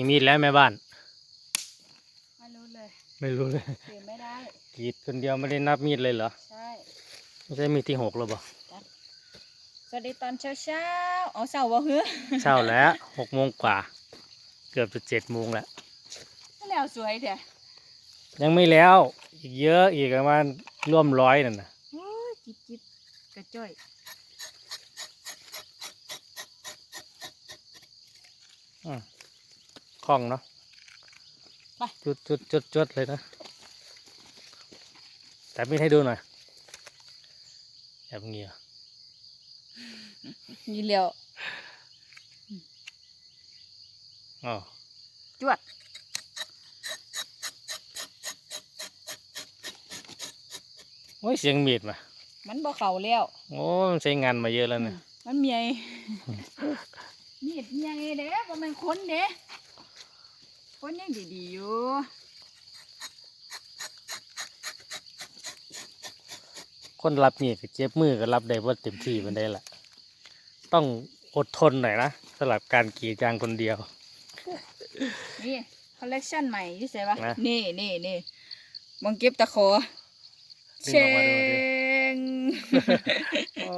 กี่มีดแล้วแม่บ้าน ไม่รู้เลยไม่รู้เลยเสียไม่ได้ กรีดคนเดียวไม่ได้นับมีดเลยเหรอ ใช่ ไม่ใช่มีดที่หกหรอเปล่าสวัสดีตอนเช้าเช้าๆเอาเสาร์บ่เฮือเช้าแล้วหกโมงกว่า เกือบจะเจ็ดโมงแล้วแล้วสวยแท้ยังไม่แล้ว อีกเยอะอีกประมาณร่วมร้อยนั่นนะโอ้ยจิบจิบกระจ้อยอืม คล่องเนาะจุดจุดจุดจุดเลยนะแต่มีดให้ดูหน่อยแบบเงี้ยนี่เลียวอ๋อจวดโอ้ยเสียงมีดมา มันบ่เข่าแล้วโอ้มันใช้งานมาเยอะแล้วเนี่ยมันเมียมีดเมียเด้บ่แม่นคนเด้ คนยังดีๆอยู่คนรับมีดก็เจ็บมือก็รับได้ว่าเต็มที่มันได้ละต้องอดทนหน่อยนะสำหรับการกรีดยางคนเดียว นี่คอลเลกชันใหม่ที่ใส่ปะนะ นี่นี่นี่บังเก็บตะขอ ดึเชงออกมาดูดิ ง โอ้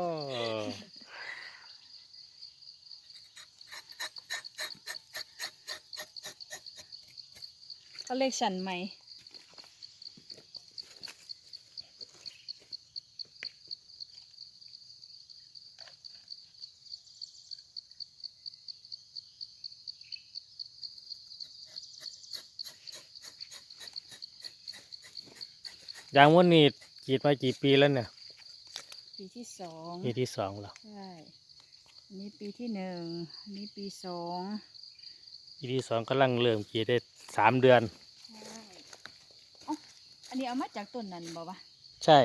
คอลเลกชันใหม่ยางวันนี้กรีดมากี่ปีแล้วเนี่ยปีที่สองปีที่สองแล้ว ใช่ อันนี้ปีที่หนึ่ง อันนี้ปีสอง ปีที่สองกำลังเริ่มกรีดได้สามเดือนใช่เอ้าอันนี้เอามาจากต้นนั้นบอกว่าใช่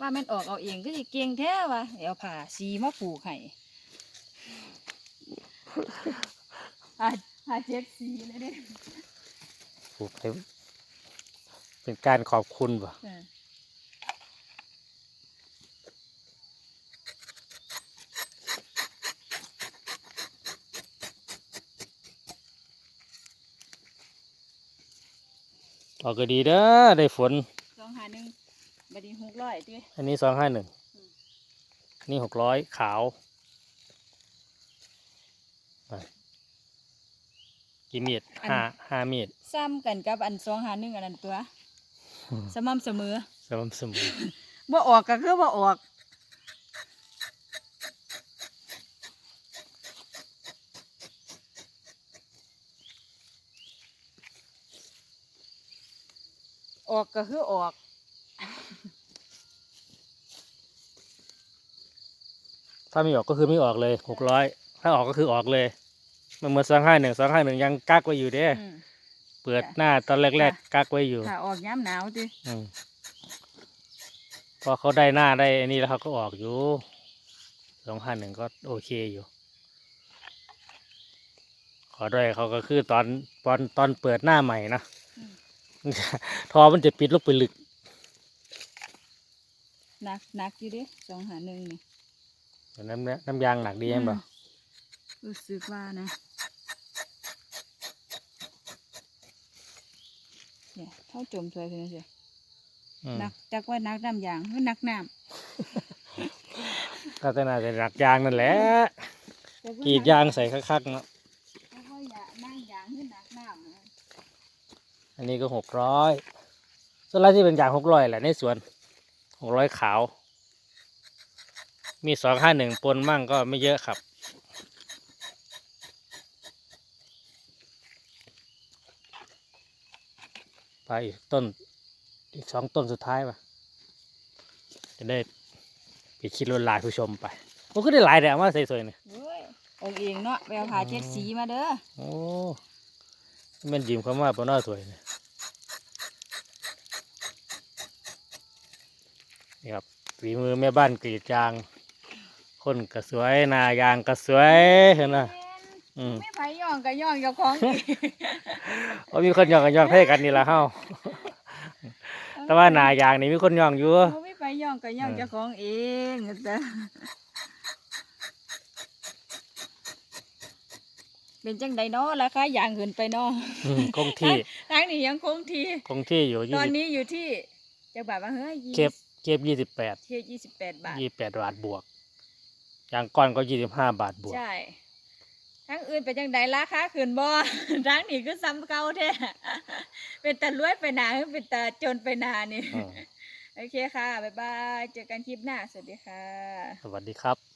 ว่ามันออกเอาเองก็จะเก่งแท้วะเดี๋ยวผ่าสีมาผูกให้หาหาเจ็ดสีเลยเด้ปลูกให้เป็นการขอบคุณป่ะ เออ ออกก็ดีเด้อได้ฝนสองหาหนึ่งบัดนี้หกร้อยติอันนี้สองห้าหนึ่งอืมนี่หกร้อยขาวไปกี่มีดห้าห้ามีดซ้ำกันกับอันสองหาหนึ่งอันนั้นตัว สม่ำเสมอ สม่ำเสมอบ่ออกก็คือบ่ออก ออกก็คือออก ถ้าไม่ออกก็คือไม่ออกเลยหกร้อยถ้าออกก็คือออกเลย มันเหมือนสองห้าหนึ่งสองห้าหนึ่งยังกักไว้อยู่เด้อืม เปิดหน้าตอนแรกๆกักไว้อยู่ถ้าออกย้ำหนาวติอืมพอเขาได้หน้าได้อันนี้แล้วเขาก็ออกอยู่สองห้าหนึ่งก็โอเคอยู่ ขอด้วยเขาก็คือตอนตอนตอนเปิดหน้าใหม่นะ ทอมันจะปิดลงไปลึกหนักหนักอยู่เดิสองหาหนึ่งนี่น้ำน้ำยางหนักดีไหมบ่อืมรู้สึกว่านะเนี่ยเท่าจมถวยเพิ่นเสียอืมนักจักว่านักน้ำยางหรือนักน้ก็จะน่าจะหนักยางนั่นแหละำกรีดยางใส่คักๆเนาะ จักว่าอย่านั่งยางหรือนักน้ำนะ อันนี้ก็หกร้อยส่วนแรกที่เป็นยางหกร้อยแหละในสวนหกร้อยขาว มีสองห้าหนึ่งปนมั่งก็ไม่เยอะครับ ไปอีกต้นอีกสองต้นสุดท้ายป่ะจะได้ไปคิดลวนลายผู้ชมไปโอ้ก็ได้หลายแต่ว่าใส่สวยเนี่ยเว้ยองค์เองเนาะไปเอาผ้าเจ็ดสีมาเด้อโอ้แมันยิ้มคำว่าปนอ้อสวยเนี่ยนี่ครับฝีมือแม่บ้านกรีดยาง คนก็สวยหนายางก็สวยเห็นไหมอืมไม่ไผย่องก็ย่องเจ้าของเองโอ้มีคนยองกันยองเท่กันนี่ละเฮาแต่ว่าหนายางนี่มีคนยองอยู่บ่มีไผย่องก็ย่องเออเจ้าของเองแต่ เป็นจังใดเนาะราคาอย่างขึ้นไปเนาะอืมคงที่ทางนี้ยังคงที่ คงที่อยู่ตยี่อนสิบนี้อยู่ที่จังบาทว่าเฮ้ยยี่เก็บเก็บยี่สิบแปดเทียยี่สิบแปดบาท ยี่แปดบาทบวก อย่างก้อนก็ยี่สิบห้าบาทบวก ใช่ทางอื่นเป็นจังใดราคาขึ้นบ่ทางนี้คือซ้ำเก่าแท้ เป็นตารวยไปหนาหรือเป็นตาจนไปหนานี่ อืมโอเคค่ะ บ๊ายบาย เจอกันคลิปหน้า สวัสดีค่ะ สวัสดีครับ